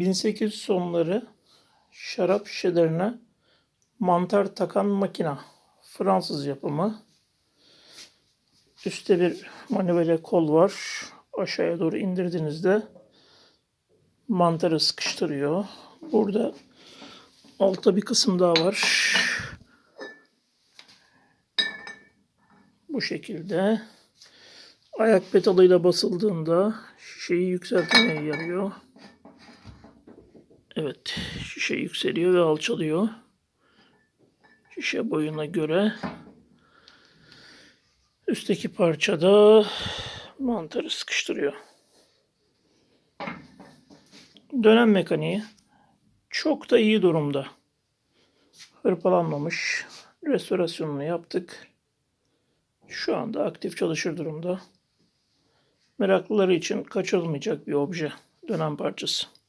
1800 sonları şarap şişelerine mantar takan makina. Fransız yapımı. Üstte bir manivele kol var. Aşağıya doğru indirdiğinizde mantarı sıkıştırıyor. Burada altta bir kısım daha var. Bu şekilde. Ayak pedalıyla basıldığında şişeyi yükseltmeye yarıyor. Evet, şişe yükseliyor ve alçalıyor. Şişe boyuna göre. Üstteki parçada mantarı sıkıştırıyor. Dönem mekaniği çok da iyi durumda. Hırpalanmamış. Restorasyonunu yaptık. Şu anda aktif çalışır durumda. Meraklıları için kaçırılmayacak bir obje. Dönem parçası.